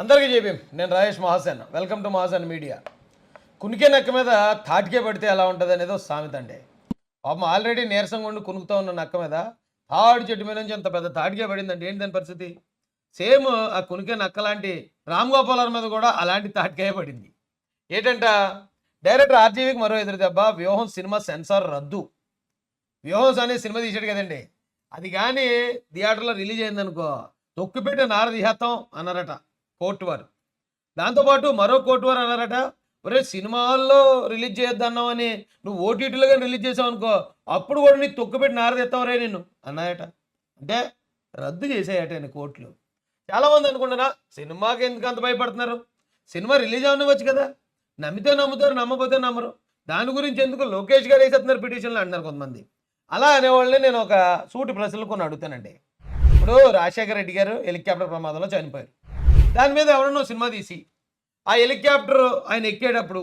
అందరికీ చెప్పాం నేను Rajesh Mahasen. Welcome to Mahasen media. కునికే నక్క మీద తాటికే పడితే ఎలా ఉంటుంది అనేది ఒక సామెత అండి. పాపం ఆల్రెడీ నీరసంగా ఉండి కునుకుతూ ఉన్న నక్క మీద తాడు చెట్టు మీద నుంచి అంత పెద్ద తాటికే పడిందండి. ఏంటి దాని పరిస్థితి? సేమ్ ఆ కునికే నక్క లాంటి రామ్ గోపాలరావు మీద కూడా అలాంటి తాటికే పడింది. ఏంటంట? డైరెక్టర్ ఆర్జీవికి మరో ఎదురు దెబ్బ వ్యూహం సినిమా సెన్సార్ రద్దు. వ్యూహం అనే సినిమా తీసాడు కదండి. అది కానీ థియేటర్లో రిలీజ్ అయిందనుకో తొక్కుపెట్టే నార తీసేస్తాం అన్నారట. కోర్టు వారు. దాంతోపాటు మరో కోర్టు వారు అన్నారట ఒరే సినిమాల్లో రిలీజ్ చేయొద్దన్నావు అని. నువ్వు ఓటీటీలో కానీ రిలీజ్ చేసావు అనుకో అప్పుడు కూడా నీకు తొక్కుపెట్టి నారదెత్తావురే రే నిన్ను అన్నాయట. అంటే రద్దు చేసాయట ఆయన కోర్టులు. చాలామంది అనుకుంటున్నా సినిమాకి ఎందుకు అంత భయపడుతున్నారు? సినిమా రిలీజ్ అవనివ్వచ్చు కదా. నమ్మితే నమ్ముతారు నమ్మపోతే నమ్మరు. దాని గురించి ఎందుకు లోకేష్ గారు వేసేస్తున్నారు పిటిషన్లు? అంటున్నారు కొంతమంది. అలా అనేవాళ్ళని నేను ఒక సూటి ప్రశ్నలు కొన్ని అడుగుతానండి. ఇప్పుడు రాజశేఖర రెడ్డి గారు హెలికాప్టర్ ప్రమాదంలో చనిపోయారు. దాని మీద ఎవరన్నా సినిమా తీసి ఆ హెలికాప్టర్ ఆయన ఎక్కేటప్పుడు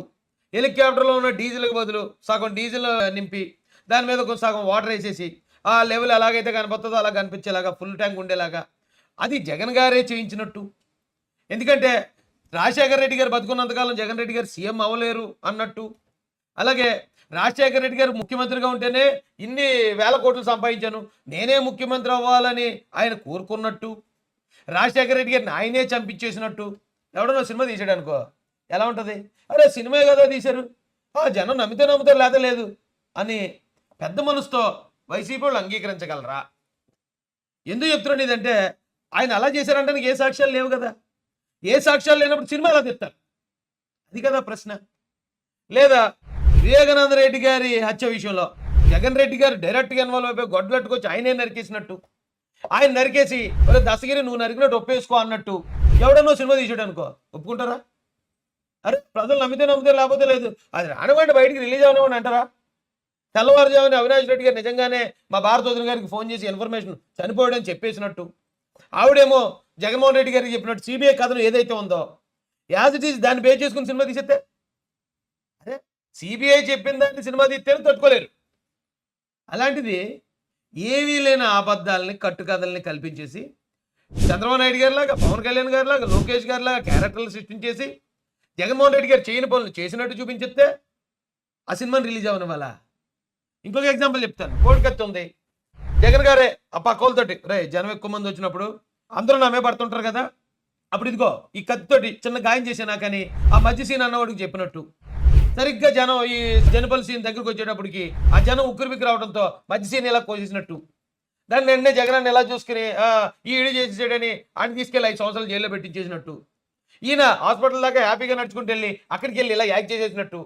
హెలికాప్టర్లో ఉన్న డీజిల్కి బదులు సగం డీజిల్ నింపి దాని మీద కొంచెం సగం వాటర్ వేసేసి ఆ లెవెల్ ఎలాగైతే కనపడుతుందో అలా కనిపించేలాగా ఫుల్ ట్యాంక్ ఉండేలాగా. అది జగన్ గారే చేయించినట్టు. ఎందుకంటే రాజశేఖర రెడ్డి గారు బతుకున్నంతకాలం జగన్ రెడ్డి గారు సీఎం అవ్వలేరు అన్నట్టు. అలాగే రాజశేఖర రెడ్డి గారు ముఖ్యమంత్రిగా ఉంటేనే ఇన్ని వేల కోట్లు సంపాదించాను నేనే ముఖ్యమంత్రి అవ్వాలని ఆయన కోరుకున్నట్టు. రాజశేఖర రెడ్డి గారిని ఆయనే చంపించేసినట్టు. ఎవడన్నా సినిమా తీసాడు అనుకో ఎలా ఉంటుంది? అరే సినిమా కదా తీశారు. ఆ జనం నమ్మితే నమ్ముతారు లేదా లేదు అని పెద్ద మనసుతో వైసీపీ వాళ్ళు అంగీకరించగలరా? ఎందుకు చెప్తున్నాడు ఇదంటే ఆయన అలా చేశారంటే నీకు ఏ సాక్ష్యాలు లేవు కదా. ఏ సాక్ష్యాలు లేనప్పుడు సినిమా ఎలా తీస్తారు? అది కదా ప్రశ్న. లేదా వివేకానంద రెడ్డి గారి హత్య విషయంలో జగన్ రెడ్డి గారు డైరెక్ట్గా ఇన్వాల్వ్ అయిపోయి గొడ్లట్టుకొచ్చి ఆయనే నరికేసినట్టు. ఆయన నరికేసి ఒరే దశగిరి నువ్వు నరికినట్టు ఒప్పేసుకో అన్నట్టు. ఎవడన్నో సినిమా తీసాడు అనుకో. ఒప్పుకుంటారా? అరే ప్రజలు నమ్మితే నమ్మితే లేకపోతే లేదు. అది రానివ్వండి బయటికి రిలీజ్ అవనివ్వండి అంటారా? తెల్లవారుజామున అవినాష్ రెడ్డి గారు నిజంగానే మా భారత వదిన గారికి ఫోన్ చేసి ఇన్ఫర్మేషన్ చనిపోయాడని చెప్పేసినట్టు. ఆవిడేమో జగన్మోహన్ రెడ్డి గారికి చెప్పినట్టు సిబిఐ కథను ఏదైతే ఉందో యాజ్ ఇట్ ఈస్ దాన్ని బేస్ చేసుకుని సినిమా తీసేస్తే అదే సిబిఐ చెప్పిన దాన్ని సినిమా తీస్తే తట్టుకోలేరు. అలాంటిది ఏవీ లేని అబద్ధాలని కట్టుకథల్ని కల్పించేసి చంద్రబాబు నాయుడు గారిలాగా పవన్ కళ్యాణ్ గారిలాగా లోకేష్ గారిలాగా క్యారెక్టర్లు సృష్టించేసి జగన్మోహన్ రెడ్డి గారు చేయని పనులు చేసినట్టు చూపించేస్తే ఆ సినిమాని రిలీజ్ అవ్వని వల్ల ఇంకొక ఎగ్జాంపుల్ చెప్తాను. కోడికత్తి ఉంది. జగన్ గారే ఆ పక్కోలతోటి రే జనం ఎక్కువ మంది వచ్చినప్పుడు అందరూ నమ్మే పడుతుంటారు కదా? అప్పుడు ఇదిగో ఈ కత్తితోటి చిన్న గాయం చేసినా కానీ ఆ మధ్య సీన్ అన్నవాడికి చెప్పినట్టు. సరిగ్గా జనం ఈ జనపల్ సీన్ దగ్గరికి వచ్చేటప్పటికి ఆ జనం ఉక్కిరిబిక్కి రావడంతో మధ్య సీన్ ఇలా కోసేసినట్టు. దాన్ని వెంటనే జగన్ ఎలా చూసుకుని ఆ, ఈ ఇడి చేసేసాడని ఆయన తీసుకెళ్ళి ఐదు సంవత్సరాలు జైల్లో పెట్టించేసినట్టు. ఈయన హాస్పిటల్ దాకా హ్యాపీగా నడుచుకుంటూ వెళ్ళి అక్కడికి వెళ్ళి ఇలా యాక్ట్ చేసేసినట్టు.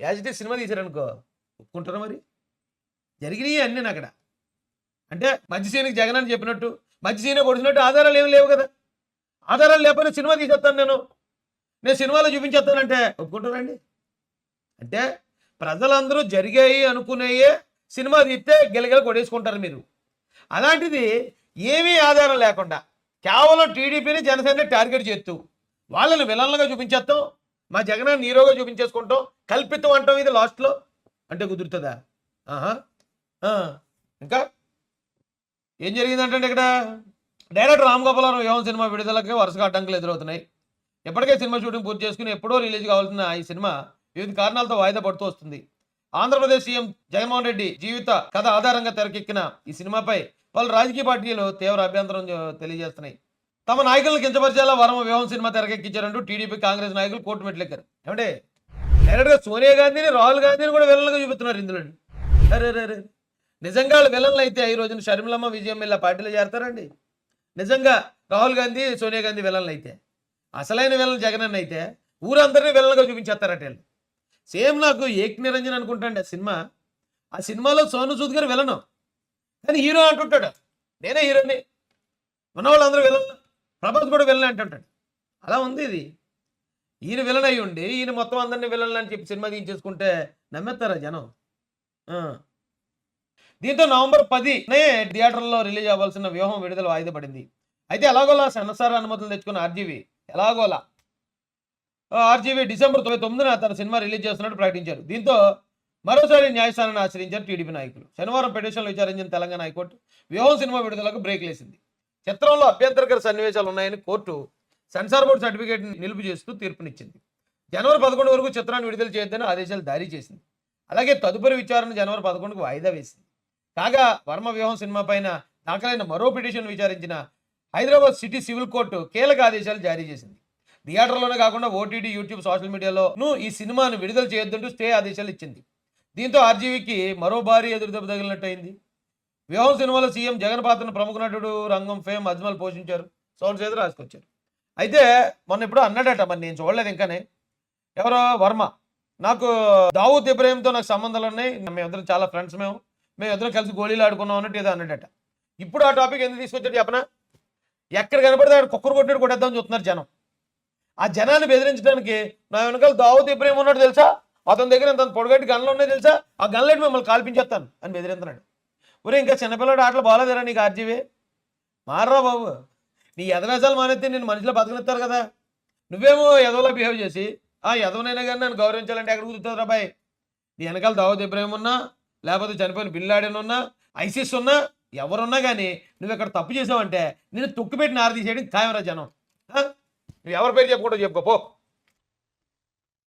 యాజ్ ఇట్ సినిమా తీశారనుకో ఒప్పుకుంటారా మరి? జరిగినాయి అన్నీ అక్కడ. అంటే మధ్య సీన్కి జగన్ అని చెప్పినట్టు మధ్య సీనే పొడిచినట్టు ఆధారాలు ఏమి లేవు కదా. ఆధారాలు లేకపోయినా సినిమా తీసేస్తాను నేను. నేను సినిమాలో చూపించేస్తానంటే ఒప్పుకుంటారండి అంటే ప్రజలందరూ జరిగాయి అనుకునేయే సినిమా తీస్తే గెలగెల కొడేసుకుంటారు మీరు. అలాంటిది ఏమీ ఆధారం లేకుండా కేవలం టీడీపీని జనసేన టార్గెట్ చేస్తూ వాళ్ళని విలన్లుగా చూపించేస్తాం మా జగన్ హీరోగా చూపించేసుకుంటాం కల్పితం అంటాం ఇది లాస్ట్లో. అంటే కుదురుతుందా? ఇంకా? ఏం జరిగిందంటే ఇక్కడ? డైరెక్టర్ రామ్ గోపాలరావు యోహన్ సినిమా విడుదలకి వరుసగా అడ్డంకులు ఎదురవుతున్నాయి. ఎప్పటికే సినిమా షూటింగ్ పూర్తి చేసుకుని ఎప్పుడో రిలీజ్ కావాల్సిన ఈ సినిమా వివిధ కారణాలతో వాయిదా పడుతూ వస్తుంది. ఆంధ్రప్రదేశ్ సీఎం జగన్మోహన్ రెడ్డి జీవిత కథ ఆధారంగా తెరకెక్కిన ఈ సినిమాపై పలు రాజకీయ పార్టీలు తీవ్ర అభ్యంతరం తెలియజేస్తున్నాయి. తమ నాయకులను కించపరిచేలా వరమ వ్యూహం సినిమా తెరకెక్కించారంటూ టీడీపీ కాంగ్రెస్ నాయకులు కోర్టు మెట్లెక్కారు. ఏమంటే డైరెక్ట్గా సోనియా గాంధీని రాహుల్ గాంధీని కూడా విలన్లుగా చూపిస్తున్నారు ఇందులో. అరే నిజంగా వాళ్ళు విలన్లు అయితే ఈ రోజున షర్మిలమ్మ విజయం ఇలా పార్టీలో చేరతారండి? నిజంగా రాహుల్ గాంధీ సోనియా గాంధీ విలన్లు అయితే అసలైన విలన్ జగన్ అయితే ఊరందరినీ విలన్గా చూపించేస్తారట వీళ్ళు. సేమ్ నాకు ఏక్ నిరంజన్ అనుకుంటాండి ఆ సినిమా. ఆ సినిమాలో సోను సూద్ గారు వెళ్ళను. కానీ హీరో అంటుంటాడు నేనే హీరోని ఉన్న వాళ్ళందరూ వెళ్ళను. ప్రభాస్ కూడా వెళ్ళను అంటుంటాడు. అలా ఉంది ఇది. ఈయన విలన్ అయి ఉండి ఈయన మొత్తం అందరినీ విలన్లు అని చెప్పి సినిమా తీయించేసుకుంటే నమ్మేస్తారా జనం? దీంతో నవంబర్ పదినే థియేటర్లో రిలీజ్ అవ్వాల్సిన వ్యూహం విడుదల వాయిదా పడింది. అయితే ఎలాగోలా సెన్సార్ అనుమతులు తెచ్చుకున్న ఆర్జీవి ఎలాగోలా ఆర్జీవీ డిసెంబర్ తొంభై తొమ్మిదిన తన సినిమా రిలీజ్ చేస్తున్నట్టు ప్రకటించారు. దీంతో మరోసారి న్యాయస్థానాన్ని ఆశ్రయించారు టీడీపీ నాయకులు. శనివారం పిటిషన్లు విచారించిన Telangana high court Vyooham cinema విడుదలకు బ్రేక్ లేసింది. చిత్రంలో అభ్యంతరకర సన్నివేశాలు ఉన్నాయని కోర్టు సెన్సార్ బోర్డు సర్టిఫికేట్ నిలుపు చేస్తూ తీర్పునిచ్చింది. జనవరి పదకొండు వరకు చిత్రాన్ని విడుదల చేయొద్దని ఆదేశాలు జారీ చేసింది. అలాగే తదుపరి విచారణ జనవరి పదకొండుకు వాయిదా వేసింది. కాగా వర్మ వ్యూహం సినిమా పైన దాఖలైన మరో పిటిషన్ విచారించిన హైదరాబాద్ సిటీ సివిల్ కోర్టు కీలక ఆదేశాలు జారీ చేసింది. థియేటర్లోనే కాకుండా ఓటీటీ యూట్యూబ్ సోషల్ మీడియాలో ఈ సినిమాను విడుదల చేయొద్దంటూ స్టే ఆదేశాలు ఇచ్చింది. దీంతో ఆర్జీవీకి మరో భారీ ఎదురుదెబ్బ తగిలినట్టు అయింది వ్యూహం సినిమాలో సీఎం జగన్ పాత్రను ప్రముఖ నటుడు రంగం ఫేమ్ అజ్మల్ పోషించారు. సౌండ్ చేతులు రాసుకొచ్చారు. అయితే మొన్న ఇప్పుడు అన్నాడట మరి నేను చూడలేదు ఇంకానే. ఎవరో వర్మ నాకు దావూద్ ఇబ్రాహీంతో నాకు సంబంధాలు ఉన్నాయి. మేమిద్దరం చాలా ఫ్రెండ్స్ మేము మేమిద్దరం కలిసి గోళీలు ఆడుకున్నాం అన్నట్టు ఏదో అన్నాడట. ఇప్పుడు ఆ టాపిక్ ఎందుకు తీసుకొచ్చాడు చెప్పనా? ఎక్కడ కనపడితే అక్కడ కుక్కరు కొట్టినట్టు కొట్టేద్దామని చూస్తున్నారు జనం. ఆ జనాన్ని బెదిరించడానికి నా వెనకాల దావూద్ ఇబ్రాహిం ఉన్నాడు తెలుసా? అతని దగ్గర ఇంత పొడగట్టి గన్లు ఉన్నాయి తెలుసా? ఆ గన్లెట్టి మిమ్మల్ని కాల్పించేస్తాను అని బెదిరింతున్నాడు. ఒరే ఇంకా చిన్నపిల్లడు ఆటలు బాగాలేదురా నీకు ఆర్జీవే? మారరా బాబు. నీ ఎదవేశాలు మానేస్తే నేను మనిషిలో బతకనిస్తారు కదా. నువ్వేమో ఎదవలా బిహేవ్ చేసి ఆ ఎదవనైనా కానీ నన్ను గౌరవించాలంటే ఎక్కడ కుదురుతుంది రాబాయ్ నీ వెనకాల దావూద్ ఇబ్రాహిం ఉన్నా లేకపోతే చనిపోయిన బిల్లాడెన్ ఉన్నా ఐసిస్ ఉన్నా ఎవరున్నా కానీ నువ్వు ఇక్కడ తప్పు చేసావంటే నేను తొక్కుపెట్టిన నార ఖాయం రా జనం. నువ్వు ఎవరి పేరు చెప్పుకుంటూ చెప్పుకో పో